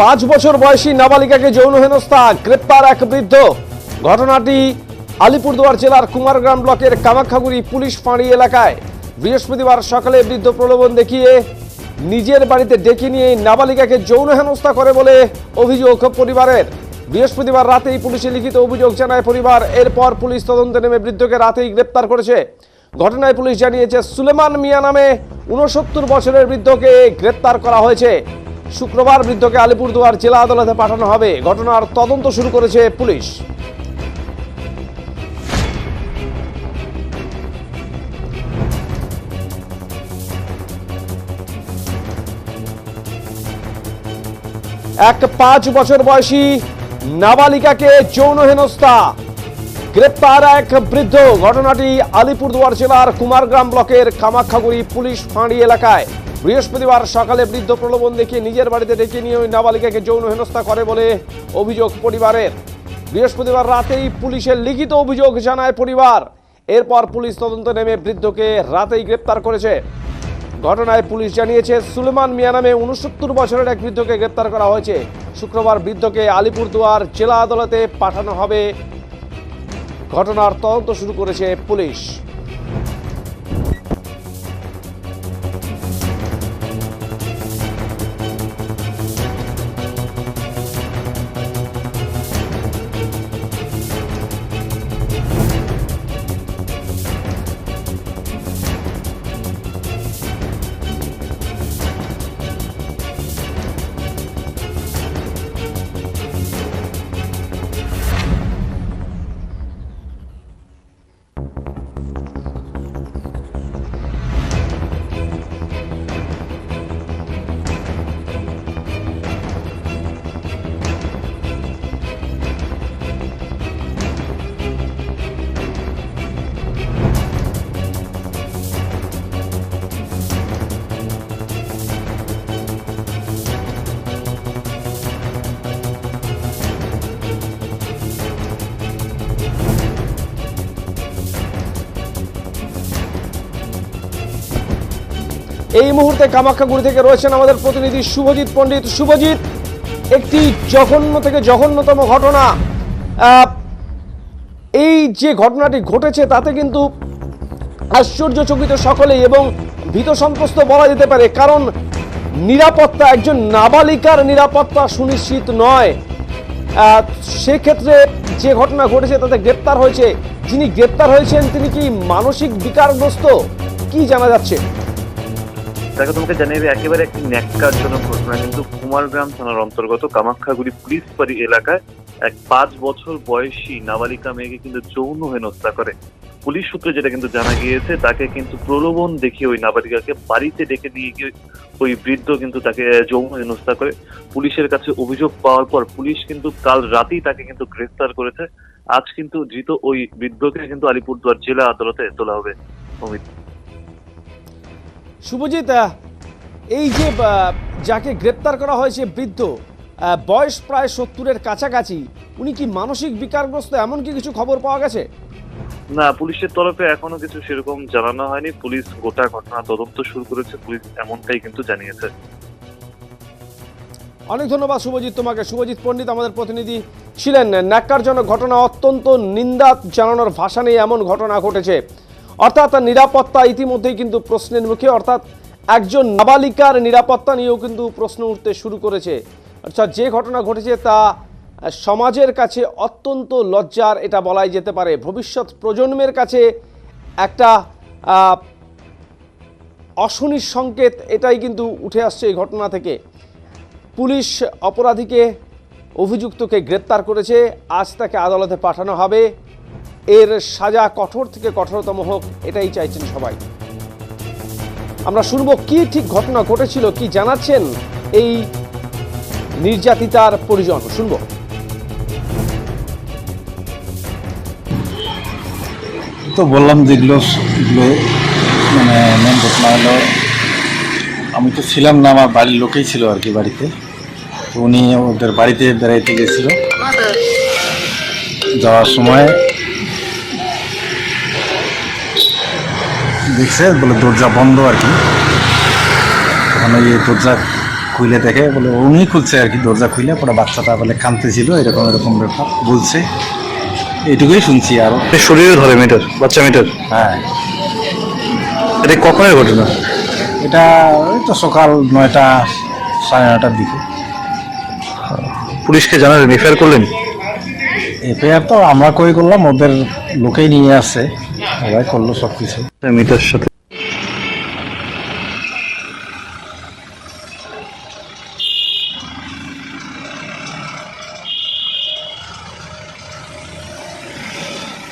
পাঁচ বছর বয়সী নাবালিকাকে যৌন হেনস্থা, গ্রেপ্তার এক বৃদ্ধ। ঘটনাটি আলিপুরদুয়ার জেলার কুমারগ্রাম ব্লকের কামাখ্যাগুড়ি পুলিশ ফাঁড়ি এলাকায় বৃহস্পতিবার সকালে বৃদ্ধ প্রলোভন দেখিয়ে নিজের বাড়িতে ডেকে নিয়ে নাবালিকাকে যৌন হেনস্থা করে বলে অভিযোগ পরিবারের। বৃহস্পতিবার রাতেই পুলিশে লিখিত অভিযোগ জানায় পরিবার। এরপর পুলিশ তদন্তে নেমে বৃদ্ধকে রাতেই গ্রেপ্তার করেছে। ঘটনায় পুলিশ জানিয়েছে, সুলেমান মিয়া নামে উনসত্তর বছরের বৃদ্ধকে গ্রেপ্তার করা হয়েছে। শুক্রবার বৃদ্ধকে আলিপুরদুয়ার জেলা আদালতে পাঠানো হবে। ঘটনার তদন্ত শুরু করেছে পুলিশ। এক পাঁচ বছর বয়সী নাবালিকাকে যৌন হেনস্থা, গ্রেপ্তার এক বৃদ্ধ। ঘটনাটি আলিপুরদুয়ার জেলার কুমারগ্রাম ব্লকের কামাখ্যাগুড়ি পুলিশ ফাঁড়ি এলাকায়। বৃহস্পতিবার সকালে বৃদ্ধ প্রলোভন দেখিয়ে নিজের বাড়িতে ডেকে নিয়ে ওই নাবালিকাকে যৌন হেনস্থা করে বলে অভিযোগ পরিবারের। বৃহস্পতিবার রাতেই পুলিশের লিখিত অভিযোগ জানায় পরিবার। এরপর পুলিশ তদন্ত নেমে বৃদ্ধকে রাতেই গ্রেপ্তার করেছে। ঘটনায় পুলিশ জানিয়েছে, সুলেমান মিয়া নামে উনসত্তর বছরের এক বৃদ্ধকে গ্রেপ্তার করা হয়েছে। শুক্রবার বৃদ্ধকে আলিপুরদুয়ার জেলা আদালতে পাঠানো হবে। ঘটনার তদন্ত শুরু করেছে পুলিশ। এই মুহূর্তে কামাখ্যাগুড়ি থেকে রয়েছেন আমাদের প্রতিনিধি শুভজিৎ পণ্ডিত। শুভজিৎ, একটি জঘন্য থেকে জঘন্যতম ঘটনা। এই যে ঘটনাটি ঘটেছে, তাতে কিন্তু আশ্চর্যচকিত সকলেই এবং ভীত সন্ত্রস্ত বলা যেতে পারে, কারণ নিরাপত্তা, একজন নাবালিকার নিরাপত্তা সুনিশ্চিত নয়। সেক্ষেত্রে যে ঘটনা ঘটেছে, তাতে গ্রেপ্তার হয়েছে। যিনি গ্রেপ্তার হয়েছেন, তিনি কি মানসিক বিকারগ্রস্ত? কি জানা যাচ্ছে? দেখো তোমাকে জানিয়ে দিই, একেবারে একটি ন্যাক্কারজনক ঘটনা। কিন্তু কুমারগ্রাম থানার অন্তর্গত কামাখ্যাগুড়ি পুলিশ বাড়ি এলাকায় এক পাঁচ বছর বয়সী নাবালিকা মেয়েকে কিন্তু যৌন হেনস্থা করে। পুলিশ সূত্রে যেটা কিন্তু জানা গিয়েছে তাকে কিন্তু প্রলোভন দেখিয়ে ওই নাবালিকাকে বাড়িতে ডেকে নিয়ে গিয়ে ওই বৃদ্ধ কিন্তু তাকে যৌন হেনস্থা করে। পুলিশের কাছে অভিযোগ পাওয়ার পর পুলিশ কিন্তু কাল রাতেই তাকে কিন্তু গ্রেফতার করেছে। আজ কিন্তু ধৃত ওই বৃদ্ধকে কিন্তু আলিপুরদুয়ার জেলা আদালতে তোলা হবে। অমিত। শুভজিৎ এই যে যাকে গ্রেপ্তার করা হয়েছে বৃদ্ধ বয়স প্রায় সত্তরের কাছাকাছি উনি কি মানসিক বিকারগ্রস্ত এমন কি কিছু খবর পাওয়া গেছে? না পুলিশের তরফে এখনও কিছু সেরকম জানানো হয়নি। পুলিশ গোটা ঘটনা তদন্ত শুরু করেছে পুলিশ এমনটাই কিন্তু জানিয়েছে। অনেক ধন্যবাদ শুভজিৎ তোমাকে। শুভজিৎ পণ্ডিত আমাদের প্রতিনিধি ছিলেন। ন্যাক্কারজনক ঘটনা অত্যন্ত নিন্দা জানানোর ভাষা নেই এমন ঘটনা ঘটেছে। অর্থাৎ নিরাপত্তা ইতিমধ্যেই কিন্তু প্রশ্নের মুখে, অর্থাৎ একজন নাবালিকার নিরাপত্তা নিয়েও কিন্তু প্রশ্ন উঠতে শুরু করেছে। অর্থাৎ যে ঘটনা ঘটেছে তা সমাজের কাছে অত্যন্ত লজ্জার, এটা বলাই যেতে পারে। ভবিষ্যৎ প্রজন্মের কাছে একটা অশনির সংকেত, এটাই কিন্তু উঠে আসছে এই ঘটনা থেকে। পুলিশ অপরাধীকে, অভিযুক্তকে গ্রেপ্তার করেছে। আজ তাকে আদালতে পাঠানো হবে। এর সাজা কঠোর থেকে কঠোরতম হোক এটাই চাইছেন সবাই। আমরা শুনব কি ঠিক ঘটনা ঘটেছিল কি জানাচ্ছেন এই নির্যাতিতার পরিজন। শুনব। তো বললাম যেগুলো এগুলো মানে মেন ঘটনা হলো আমি তো ছিলাম না আমার বাড়ির লোকেই ছিল আর কি বাড়িতে। তো উনি ওদের বাড়িতে বেড়াইতে গেছিল। যাওয়ার সময় দেখছে বলে দরজা বন্ধ আর কি। তখন ওই দরজা খুলে দেখে বলে উনি খুলছে আর কি দরজা খুলে পরে বাচ্চাটা বলে কাঁদতেছিল এরকম এরকম ব্যাপার বলছে। এইটুকুই শুনছি আর। শরীরে ধরে মেয়েটার বাচ্চা মেয়েটার? হ্যাঁ। এটা কখনের ঘটনা? এটা ওই তো সকাল নয়টা সাড়ে নয়টার দিকে। পুলিশকে জানালেন এফআইআর করলেন? এফআইআর তো আমরা কই করলাম ওদের লোকেই নিয়ে আসছে ওরাই করল সব কিছু মিটার সাথে